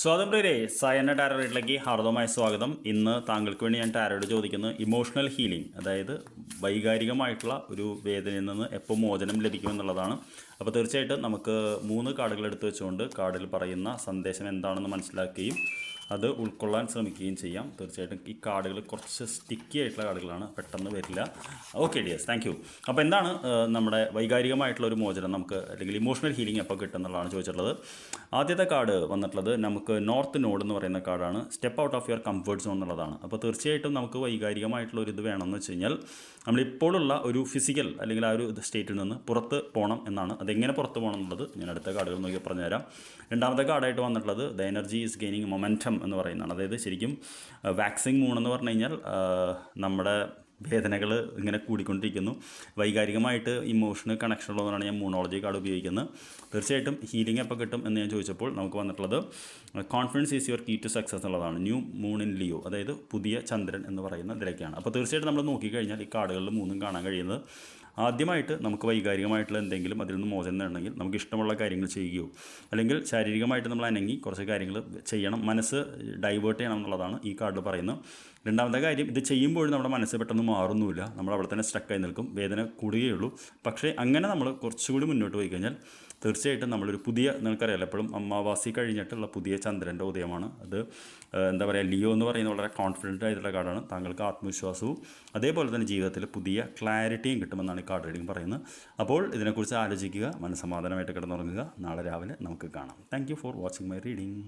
സ്വാതന്ത്ര്യരെ Sayana tarot റീഡിലേക്ക് ഹാർദവമായ സ്വാഗതം. ഇന്ന് താങ്കൾക്ക് വേണ്ടി ഞാൻ ടാരോട് ചോദിക്കുന്നത് ഇമോഷണൽ ഹീലിംഗ് അതായത് വൈകാരികമായിട്ടുള്ള ഒരു വേദനയിൽ നിന്ന് എപ്പോൾ മോചനം ലഭിക്കുമെന്നുള്ളതാണ്. അപ്പോൾ തീർച്ചയായിട്ടും നമുക്ക് മൂന്ന് കാർഡുകൾ എടുത്തു വെച്ചുകൊണ്ട് കാർഡിൽ പറയുന്ന സന്ദേശം എന്താണെന്ന് മനസ്സിലാക്കുകയും അത് ഉൾക്കൊള്ളാൻ ശ്രമിക്കുകയും ചെയ്യാം. തീർച്ചയായിട്ടും ഈ കാർഡുകൾ കുറച്ച് സ്റ്റിക്കി ആയിട്ടുള്ള കാർഡുകളാണ്. പെട്ടെന്ന് വരില്ല. ഓക്കെ ഡിയേഴ്സ് താങ്ക് യു അപ്പോൾ എന്താണ് നമ്മുടെ വൈകാരികമായിട്ടുള്ള ഒരു മോചനം നമുക്ക് അല്ലെങ്കിൽ ഇമോഷണൽ ഹീലിംഗ് എപ്പോൾ കിട്ടുന്നുള്ളതാണ് ചോദിച്ചിട്ടുള്ളത്. ആദ്യത്തെ കാർഡ് വന്നിട്ടുള്ളത് നമുക്ക് നോർത്ത് നോഡ് എന്ന് പറയുന്ന കാർഡാണ്. Step out of your comfort zone എന്നുള്ളതാണ്. അപ്പോൾ തീർച്ചയായിട്ടും നമുക്ക് വൈകാരികമായിട്ടുള്ള ഒരു ഇത് വേണമെന്ന് വെച്ച് കഴിഞ്ഞാൽ നമ്മളിപ്പോഴുള്ള ഒരു ഫിസിക്കൽ അല്ലെങ്കിൽ ആ ഒരു സ്റ്റേറ്റിൽ നിന്ന് പുറത്ത് പോകണം എന്നാണ്. അതെങ്ങനെ പുറത്ത് പോകണം എന്നുള്ളത് ഞാൻ അടുത്ത കാർഡുകൾ നോക്കി പറഞ്ഞുതരാം. രണ്ടാമത്തെ കാർഡായിട്ട് വന്നിട്ടുള്ളത് the energy is gaining momentum എന്ന് പറയുന്നതാണ്. അതായത് ശരിക്കും വാക്സിങ് മൂൺ എന്ന് പറഞ്ഞു കഴിഞ്ഞാൽ നമ്മുടെ വേദനകൾ ഇങ്ങനെ കൂടിക്കൊണ്ടിരിക്കുന്നു. വൈകാരികമായിട്ട് ഇമോഷണൽ കണക്ഷൻ ഉള്ളതുകൊണ്ടാണ് ഞാൻ മൂണോളജി കാർഡ് ഉപയോഗിക്കുന്നത്. തീർച്ചയായിട്ടും ഹീലിംഗ് എപ്പോൾ കിട്ടും എന്ന് ഞാൻ ചോദിച്ചപ്പോൾ നമുക്ക് വന്നിട്ടുള്ളത് confidence is your key to success എന്നുള്ളതാണ്. ന്യൂ മൂൺ ഇൻ ലിയോ അതായത് പുതിയ ചന്ദ്രൻ എന്ന് പറയുന്ന ഇതിലേക്കാണ് അപ്പോൾ തീർച്ചയായിട്ടും നമ്മൾ നോക്കിക്കഴിഞ്ഞാൽ ഈ കാർഡുകളിൽ മൂന്നും കാണാൻ കഴിയുന്നത് ആദ്യമായിട്ട് നമുക്ക് വൈകാരികമായിട്ടുള്ള എന്തെങ്കിലും അതിൽ നിന്ന് മോചനം നേടണമെങ്കിൽ നമുക്ക് ഇഷ്ടമുള്ള കാര്യങ്ങൾ ചെയ്യുകയോ അല്ലെങ്കിൽ ശാരീരികമായിട്ട് നമ്മൾ അനങ്ങി കുറച്ച് കാര്യങ്ങൾ ചെയ്യണം. മനസ്സ് ഡൈവേർട്ട് ചെയ്യണം എന്നുള്ളതാണ് ഈ കാർഡിൽ പറയുന്നത്. രണ്ടാമത്തെ കാര്യം ഇത് ചെയ്യുമ്പോഴും നമ്മുടെ മനസ്സ് പെട്ടെന്ന് മാറുന്നില്ല നമ്മൾ അവിടെ തന്നെ സ്റ്റക്കായി നിൽക്കും. വേദന കൂടുകയുള്ളൂ. പക്ഷേ അങ്ങനെ നമ്മൾ കുറച്ചുകൂടി മുന്നോട്ട് പോയി കഴിഞ്ഞാൽ തീർച്ചയായിട്ടും നമ്മളൊരു പുതിയ നിങ്ങൾക്കറിയാലോ എപ്പോഴും അമ്മാവാസി കഴിഞ്ഞിട്ടുള്ള പുതിയ ചന്ദ്രന്റെ ഉദയമാണ്. അത് എന്താ പറയുക ലിയോ എന്ന് പറയുന്നത് വളരെ കോൺഫിഡന്റ് ആയിട്ടുള്ള കാർഡാണ്. താങ്കൾക്ക് ആത്മവിശ്വാസവും അതേപോലെ തന്നെ ജീവിതത്തിൽ പുതിയ ക്ലാരിറ്റിയും കിട്ടുമെന്നാണ് ഈ കാർഡ് റീഡിംഗ് പറയുന്നത് അപ്പോൾ ഇതിനെക്കുറിച്ച് ആലോചിക്കുക മനസ്സമാധാനമായിട്ട് കിടന്നുറങ്ങുക. നാളെ രാവിലെ നമുക്ക് കാണാം. Thank for watching my reading